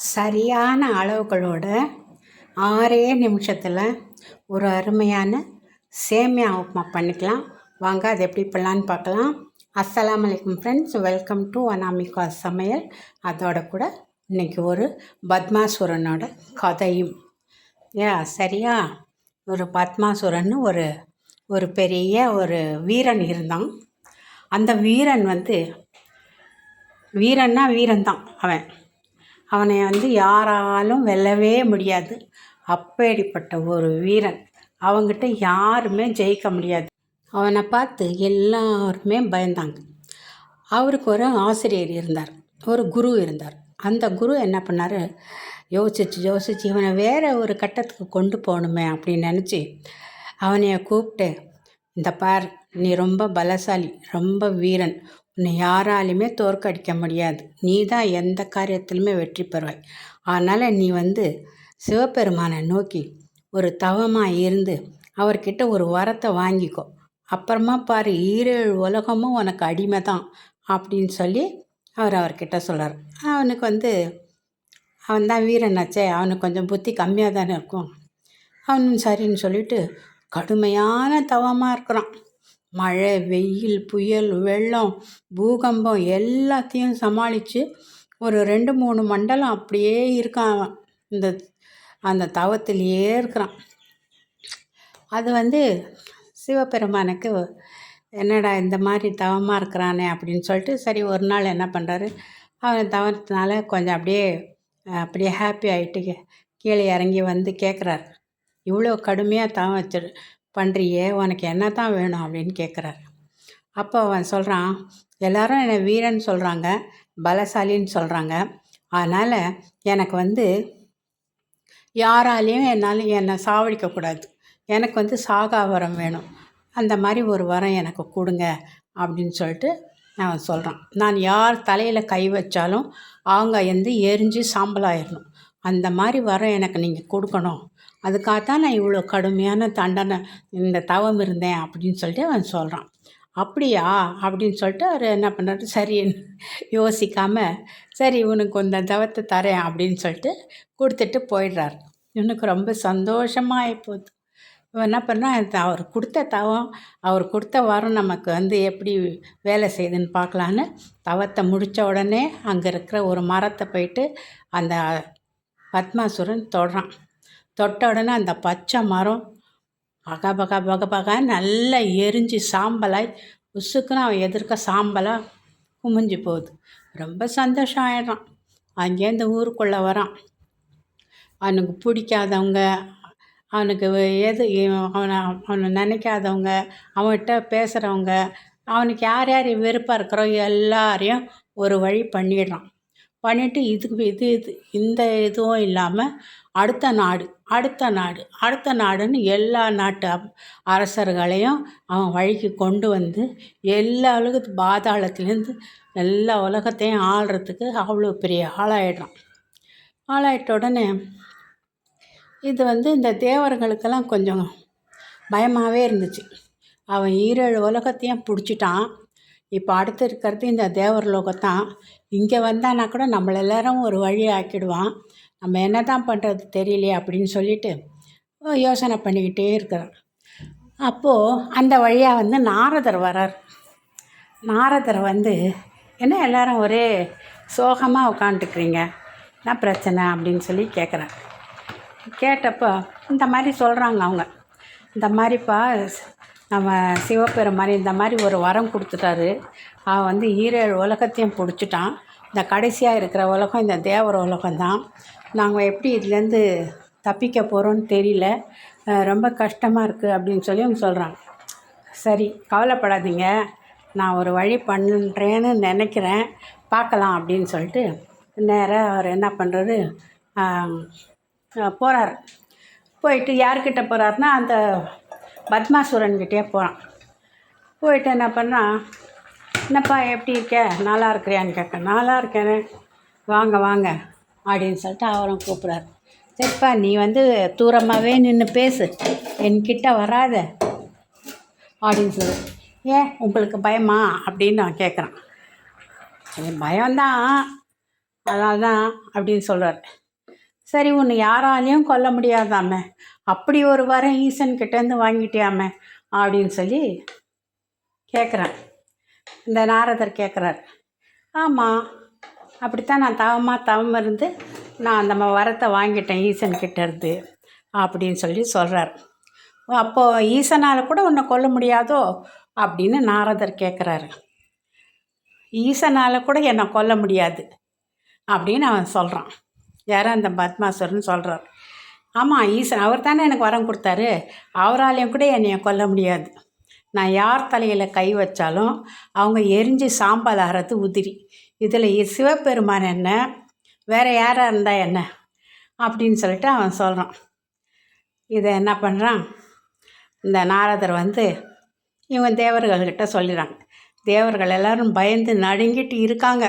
சரியான அளவுகளோட ஆறே நிமிஷத்தில் ஒரு அருமையான சேமியா உப்புமா பண்ணிக்கலாம். வாங்க அது எப்படி பண்ணலான்னு பார்க்கலாம். அஸ்லாம் வலைக்கம் ஃப்ரெண்ட்ஸ் வெல்கம் டு அனாமிகா சமையல். அதோட கூட இன்றைக்கி ஒரு பத்மாசுரனோட கதையும். ஏ சரியா? ஒரு பத்மாசுரன் ஒரு ஒரு பெரிய ஒரு வீரன் இருந்தான். அந்த வீரன் வந்து வீரன்னா வீரன் தான் அவன். அவனை வந்து யாராலும் வெல்லவே முடியாது. அப்பேடிப்பட்ட ஒரு வீரன். அவங்கிட்ட யாருமே ஜெயிக்க முடியாது. அவனை பார்த்து எல்லாருமே பயந்தாங்க. அவருக்கு ஒரு ஆசிரியர் இருந்தார். ஒரு குரு இருந்தார். அந்த குரு என்ன பண்ணார்? யோசிச்சு யோசிச்சு இவனை வேற ஒரு கட்டத்துக்கு கொண்டு போகணுமே அப்படின்னு நினச்சி அவனைய கூப்பிட்டு இந்த பார் நீ ரொம்ப பலசாலி ரொம்ப வீரன். உன்னை யாராலையுமே தோற்கடிக்க முடியாது. நீ தான் எந்த காரியத்திலுமே வெற்றி பெறுவாய். அதனால் நீ வந்து சிவபெருமானை நோக்கி ஒரு தவமாக இருந்து அவர்கிட்ட ஒரு வரத்தை வாங்கிக்கோ. அப்புறமா பாரு ஈரேழு உலகமும் உனக்கு அடிமை தான் அப்படின்னு சொல்லி அவர் அவர்கிட்ட சொல்கிறார் அவனுக்கு வந்து அவன் தான் வீரனாச்சே அவனுக்கு கொஞ்சம் புத்தி கம்மியாக தானே இருக்கும். அவனும் சரின்னு சொல்லிட்டு கடுமையான தவமாக இருக்கிறான். மழை வெயில் புயல் வெள்ளம் பூகம்பம் எல்லாத்தையும் சமாளித்து ஒரு ரெண்டு மூணு மண்டலம் அப்படியே இருக்கான் அவன். இந்த அந்த தவத்திலேயே இருக்கிறான். அது வந்து சிவபெருமானுக்கு என்னடா இந்த மாதிரி தவமாக இருக்கிறானே அப்படின்னு சொல்லிட்டு சரி ஒரு நாள் என்ன பண்ணுறாரு அவன் தவத்தினால கொஞ்சம் அப்படியே அப்படியே ஹாப்பி ஆகிட்டு கீழே இறங்கி வந்து கேட்குறாரு இவ்வளோ கடுமையாக தவம் வச்சு பண்ணுறியே உனக்கு என்ன தான் வேணும் அப்படின்னு கேட்குறாரு அப்போ அவன் சொல்கிறான் எல்லாரும் என்னை வீரன் சொல்கிறாங்க பலசாலின்னு சொல்கிறாங்க அதனால் எனக்கு வந்து யாராலையும் என்னால் என்னை சாவடிக்கக்கூடாது எனக்கு வந்து சாகா வரம் வேணும். அந்த மாதிரி ஒரு வரம் எனக்கு கொடுங்க அப்படின்னு சொல்லிட்டு அவன் சொல்கிறான் நான் யார் தலையில் கை வச்சாலும் அவங்க வந்து எரிஞ்சு சாம்பலாயிடணும் அந்த மாதிரி வரம் எனக்கு நீங்கள் கொடுக்கணும். அதுக்காகத்தான் நான் இவ்வளோ கடுமையான தண்டனை இந்த தவம் இருந்தேன் அப்படின்னு சொல்லிட்டு அவன் சொல்கிறான் அப்படியா? அப்படின்னு சொல்லிட்டு அவர் என்ன பண்ணுறாரு சரி யோசிக்காமல் சரி இவனுக்கு இந்த தவத்தை தரேன் அப்படின்னு சொல்லிட்டு கொடுத்துட்டு போயிடுறாரு. இவனுக்கு ரொம்ப சந்தோஷமாக போகுது இவன் என்ன பண்ணால் அவர் கொடுத்த தவம் அவர் கொடுத்த வாரம் நமக்கு வந்து எப்படி வேலை செய்யுதுன்னு பார்க்கலான்னு தவத்தை முடித்த உடனே அங்கே இருக்கிற ஒரு மரத்தை போயிட்டு அந்த பத்மாசுரன் தொடுறான். தொட்ட உடனே அந்த பச்சை மரம் பக பக பக நல்லா எரிஞ்சு சாம்பலாய் உசுக்குன்னு அவன் எதிர்க்க சாம்பலாக குமிஞ்சு போகுது. ரொம்ப சந்தோஷம் ஆயிடுறான். அங்கேருந்து ஊருக்குள்ளே வரான். அவனுக்கு பிடிக்காதவங்க அவனுக்கு எது அவனை அவனை நினைக்காதவங்க அவன்கிட்ட பேசுகிறவங்க அவனுக்கு யார் யார் விருப்பம் இருக்கிறோ எல்லாரையும் ஒரு வழி பண்ணிடுறான். பண்ணிவிட்டு இதுக்கு இது இது இந்த இதுவும் இல்லாமல் அடுத்த நாடு அடுத்த நாடு அடுத்த நாடுன்னு எல்லா நாட்டு அரசர்களையும் அவன் வழிக்கு கொண்டு வந்து எல்லா உலகத்து பாதாளத்துலேருந்து எல்லா உலகத்தையும் ஆள்றதுக்கு அவ்வளோ பெரிய ஆளாயிடுறான். ஆளாயிட்ட உடனே இது வந்து இந்த தேவர்களுக்கெல்லாம் கொஞ்சம் பயமாகவே இருந்துச்சு. அவன் ஈரேழு உலகத்தையும் பிடிச்சிட்டான். இப்போ அடுத்து இருக்கிறது இந்த தேவர் லோகத்தான் இங்கே வந்தானா கூட நம்மள எல்லாரும் ஒரு வழி ஆக்கிடுவான். நம்ம என்ன தான் பண்ணுறது தெரியலையே அப்படின்னு சொல்லிட்டு யோசனை பண்ணிக்கிட்டே இருக்கிறான். அப்போது அந்த வழியாக வந்து நாரதர் வரார். நாரதர் வந்து என்ன எல்லாரும் ஒரே சோகமாக உட்காந்துட்டுருக்கிறீங்க என்ன பிரச்சனை? அப்படின்னு சொல்லி கேட்குறேன் கேட்டப்போ இந்த மாதிரி சொல்கிறாங்க அவங்க. இந்த மாதிரிப்பா நம்ம சிவபெருமான் இந்த மாதிரி ஒரு வரம் கொடுத்துட்டாரு. அவன் வந்து ஈரேழு உலகத்தையும் பிடிச்சிட்டான். இந்த கடைசியாக இருக்கிற உலகம் இந்த தேவர உலகம் தான். நாங்கள் எப்படி இதுலேருந்து தப்பிக்க போகிறோன்னு தெரியல. ரொம்ப கஷ்டமாக இருக்குது அப்படின்னு சொல்லி அவங்க சொல்கிறாங்க சரி கவலைப்படாதீங்க. நான் ஒரு வழி பண்ணுறேன்னு நினைக்கிறேன். பார்க்கலாம் அப்படின்னு சொல்லிட்டு நேராக அவர் என்ன பண்ணுறாரு போகிறார் போயிட்டு யார்கிட்ட போகிறாருன்னா அந்த பத்மாசுரன்கிட்டே போகிறான் போயிட்டு என்ன பண்ணால் என்னப்பா எப்படி இருக்க? நல்லா இருக்கிறியான்னு கேட்க நல்லா இருக்கேனே. வாங்க வாங்க அப்படின்னு சொல்லிட்டு அவரும் கூப்பிட்றாரு. சரிப்பா நீ வந்து தூரமாகவே நின்று பேசு. என்கிட்ட வராத அப்படின்னு சொல்லு. ஏன்? உங்களுக்கு பயமா? அப்படின்னு நான் கேட்குறான் பயம்தான். அதனால தான் அப்படின்னு சொல்கிறார் சரி உன்னை யாராலையும் கொல்ல முடியாதாமே? அப்படி ஒரு வரம் ஈசன் கிட்டேருந்து வாங்கிட்டியாமே? அப்படின்னு சொல்லி கேட்குறேன் இந்த நாரதர் கேட்குறார் ஆமாம் அப்படித்தான் நான் தவமாக தவம் இருந்து நான் அந்த வரத்தை வாங்கிட்டேன் ஈசன் கிட்டேருந்து அப்படின்னு சொல்லி சொல்கிறார் அப்போது ஈசனால் கூட உன்னை கொல்ல முடியாதோ? அப்படின்னு நாரதர் கேட்குறாரு ஈசனால் கூட என்னை கொல்ல முடியாது அப்படின்னு அவன் சொல்கிறான் யாரும் அந்த பத்மாசுரன் சொல்கிறார் ஆமாம் ஈஸ்வரன் அவர் தானே எனக்கு வரம் கொடுத்தாரு. அவராலையும் கூட என்னை கொல்ல முடியாது. நான் யார் தலையில் கை வச்சாலும் அவங்க எரிஞ்சு சாம்பல் ஆகிறது உதிரி. இதில் சிவபெருமான் என்ன? வேறு யாராக இருந்தால் என்ன? அப்படின்னு சொல்லிட்டு அவன் சொல்கிறான் இதை என்ன பண்ணுறான் இந்த நாரதர் வந்து இவன் தேவர்கள்கிட்ட சொல்லிடுறாங்க தேவர்கள் எல்லாரும் பயந்து நடுங்கிட்டு இருக்காங்க.